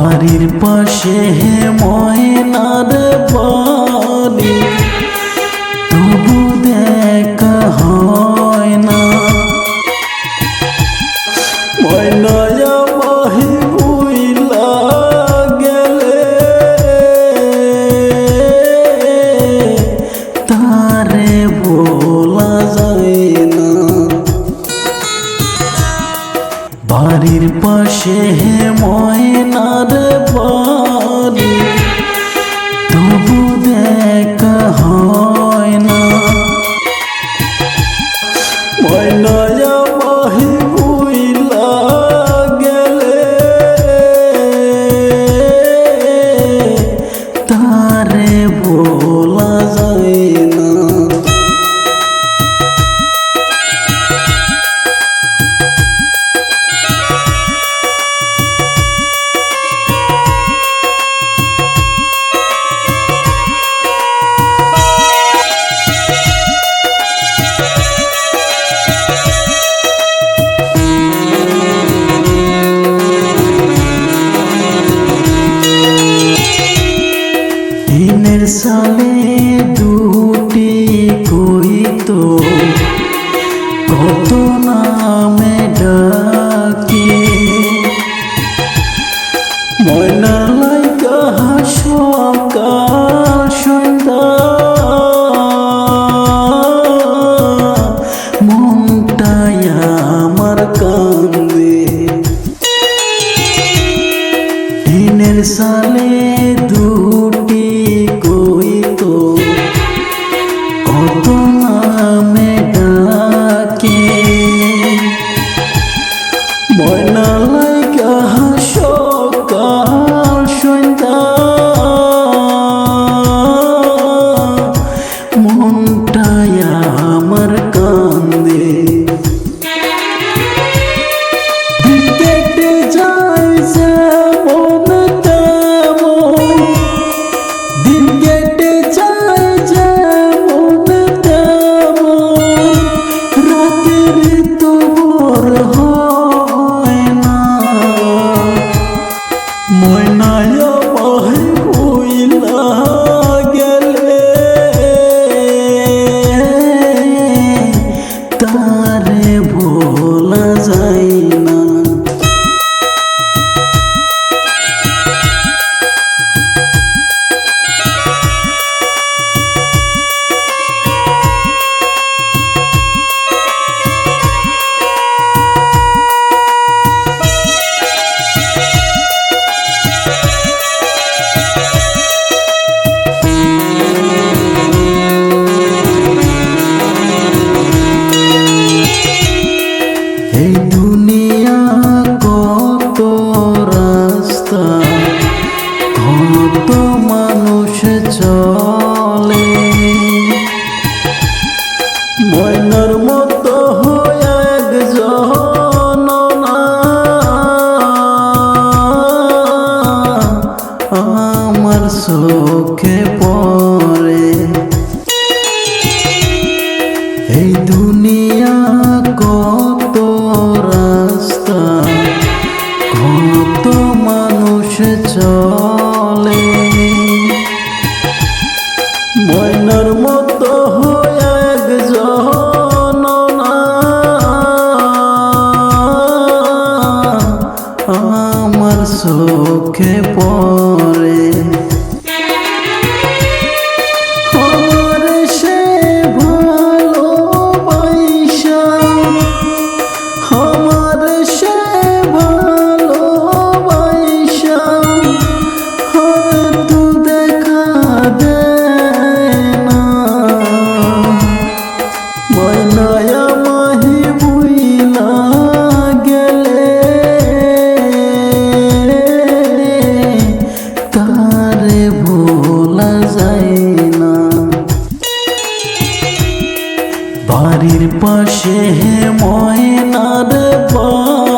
বাড়ির পাশে ময়নার বাড়ি। সে ময়নার পারি তবু দেখ হয় না। ময়না পিছনে দুটি তো? কত নামে ডাকে? ময়না কাহা সকাল সন্ধ্যা মনটাই আমার কান্দে। দিনের সালে আমার সুখে পরে এই দুনিয়া কত রাস্তা কত মানুষ চলে। বাড়ির পাশে ময়নার বা